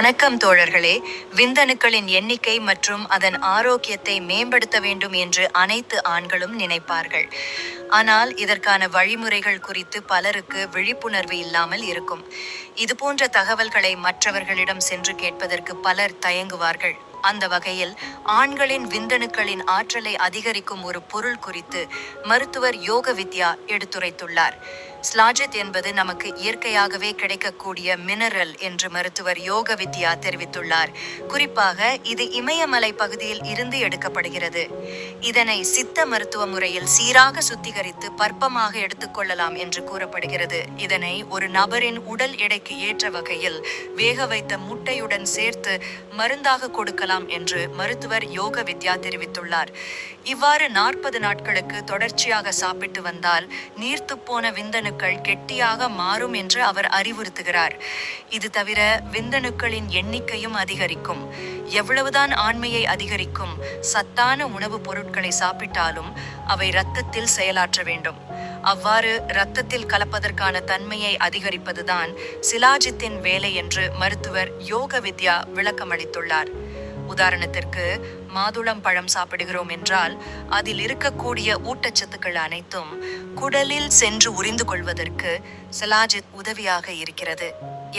வணக்கம் தோழர்களே. விந்தணுக்களின் எண்ணிக்கை மற்றும் அதன் ஆரோக்கியத்தை மேம்படுத்த வேண்டும் என்று அனைத்து ஆண்களும் நினைப்பார்கள். ஆனால் இதற்கான வழிமுறைகள் குறித்து பலருக்கு விழிப்புணர்வு இல்லாமல் இருக்கும். இதுபோன்ற தகவல்களை மற்றவர்களிடம் சென்று கேட்பதற்கு பலர் தயங்குவார்கள். அந்த வகையில் ஆண்களின் விந்தணுக்களின் ஆற்றலை அதிகரிக்கும் ஒரு பொருள் குறித்து மருத்துவர் யோக வித்யா எடுத்துரைத்துள்ளார். ஸ்லாஜித் என்பது நமக்கு இயற்கையாகவே கிடைக்கக்கூடிய மினரல் என்று மருத்துவர் யோக வித்யா தெரிவித்துள்ளார். குறிப்பாக இது இமயமலை பகுதியில் இருந்து எடுக்கப்படுகிறது. இதனை சித்த மருத்துவ முறையில் சீராக சுத்திகரித்து பற்பமாக எடுத்துக்கொள்ளலாம் என்று கூறப்படுகிறது. இதனை ஒரு நபரின் உடல் எடைக்கு ஏற்ற வகையில் வேக வைத்த முட்டையுடன் சேர்த்து மருந்தாக கொடுக்கலாம் என்று மருத்துவர் யோக வித்யா தெரிவித்துள்ளார். இவ்வாறு நாற்பது நாட்களுக்கு தொடர்ச்சியாக சாப்பிட்டு வந்தால் நீர்த்துப்போன விந்தணுக்கள் கெட்டியாக மாறும் என்று அவர் அறிவுறுத்துகிறார். இது தவிர விந்தணுக்களின் எண்ணிக்கையும் அதிகரிக்கும். எவ்வளவுதான் ஆண்மையை அதிகரிக்கும் சத்தான உணவுப் பொருட்களை சாப்பிட்டாலும் அவை இரத்தத்தில் செயலாற்ற வேண்டும். அவ்வாறு இரத்தத்தில் கலப்பதற்கான தன்மையை அதிகரிப்பதுதான் சிலாஜித்தின் வேலை என்று மருத்துவர் யோக வித்யா விளக்கமளித்துள்ளார். உதாரணத்திற்கு மாதுளம் பழம் சாப்பிடுகிறோம் என்றால் அதில் இருக்கக்கூடிய ஊட்டச்சத்துக்கள் அனைத்தும் குடலில் சென்று உறிந்து கொள்வதற்கு சிலாஜித் உதவியாக இருக்கிறது.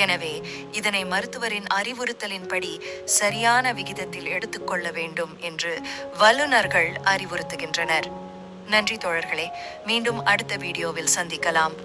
எனவே இதனை மருத்துவரின் அறிவுறுத்தலின்படி சரியான விகிதத்தில் எடுத்துக்கொள்ள வேண்டும் என்று வல்லுநர்கள் அறிவுறுத்துகின்றனர். நன்றி தோழர்களே மீண்டும் அடுத்த வீடியோவில் சந்திக்கலாம்.